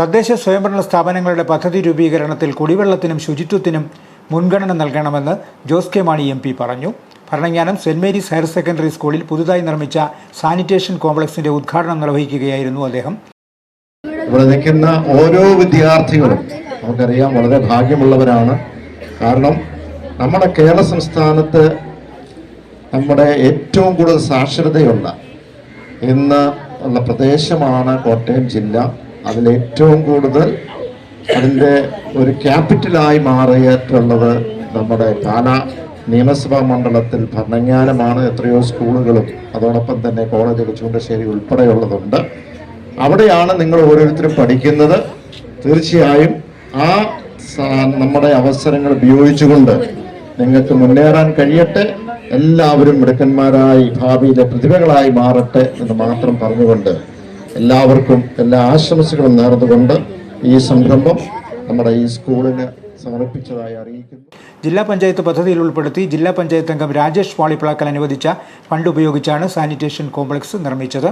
തദ്ദേശ സ്വയംഭരണ സ്ഥാപനങ്ങളുടെ പദ്ധതി രൂപീകരണത്തിൽ കുടിവെള്ളത്തിനും ശുചിത്വത്തിനും മുൻഗണന നൽകണമെന്ന് Jose K Mani M P പറഞ്ഞു. Bharananganam Saint Mary's higher secondary സ്കൂളിൽ പുതുതായി നിർമ്മിച്ച സാനിറ്റേഷൻ കോംപ്ലക്സിന്റെ ഉദ്ഘാടനം നിർവഹിക്കുകയായിരുന്നു അദ്ദേഹം. ഇവിടെ നിൽക്കുന്ന ഓരോ വിദ്യാർത്ഥികളും നമുക്കറിയാം വളരെ ഭാഗ്യമുള്ളവരാണ്. കാരണം നമ്മുടെ കേരള സംസ്ഥാനത്ത് നമ്മുടെ ഏറ്റവും കൂടുതൽ സാക്ഷരതയുള്ള ഇന്ന് ഉള്ള പ്രദേശമാണ് കോട്ടയം ജില്ല. അതിൽ ഏറ്റവും കൂടുതൽ അതിന്റെ ഒരു ക്യാപിറ്റലായി മാറിയിട്ടുള്ളത് നമ്മുടെ പാല നിയമസഭാ മണ്ഡലത്തിൽ ഭരണജ്ഞാനമാണ് എത്രയോ സ്കൂളുകളും അതോടൊപ്പം തന്നെ കോളേജ് ചൂണ്ടശ്ശേരി ഉൾപ്പെടെയുള്ളതുണ്ട്. അവിടെയാണ് നിങ്ങൾ ഓരോരുത്തരും പഠിക്കുന്നത്. തീർച്ചയായും ആ നമ്മുടെ അവസരങ്ങൾ ഉപയോഗിച്ചുകൊണ്ട് നിങ്ങൾക്ക് മുന്നേറാൻ കഴിയട്ടെ. എല്ലാവരും മിടുക്കന്മാരായി ഭാവിയിലെ പ്രതിഭകളായി മാറട്ടെ എന്ന് മാത്രം പറഞ്ഞുകൊണ്ട് എല്ലാവർക്കും എല്ലാ ആശംസകളും നേർന്നുകൊണ്ട് ഈ സംരംഭം നമ്മുടെ ഈ സ്കൂളിന് സമർപ്പിച്ചതായി അറിയിക്കുന്നു. ജില്ലാ പഞ്ചായത്ത് പദ്ധതിയിൽ ഉൾപ്പെടുത്തി ജില്ലാ പഞ്ചായത്ത് അംഗം രാജേഷ് വാളിപ്പിളക്കൽ അനുവദിച്ച ഫണ്ട് ഉപയോഗിച്ചാണ് സാനിറ്റേഷൻ കോംപ്ലക്സ് നിർമ്മിച്ചത്.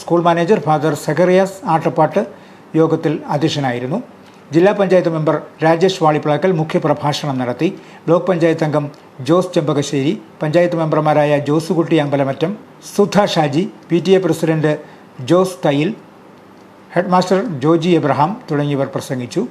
School manager Father Zacharias Attappattu യോഗത്തിൽ അധ്യക്ഷനായിരുന്നു. ജില്ലാ പഞ്ചായത്ത് മെമ്പർ രാജേഷ് വാളിപ്പിളക്കൽ മുഖ്യപ്രഭാഷണം നടത്തി. ബ്ലോക്ക് പഞ്ചായത്ത് അംഗം ജോസ് ചെമ്പകശ്ശേരി പഞ്ചായത്ത് മെമ്പർമാരായ Josekutty Ambalamattam Sudha Shaji P president Jose Thayyil headmaster Joji Abraham തുടങ്ങിയവർ പ്രസംഗിച്ചു.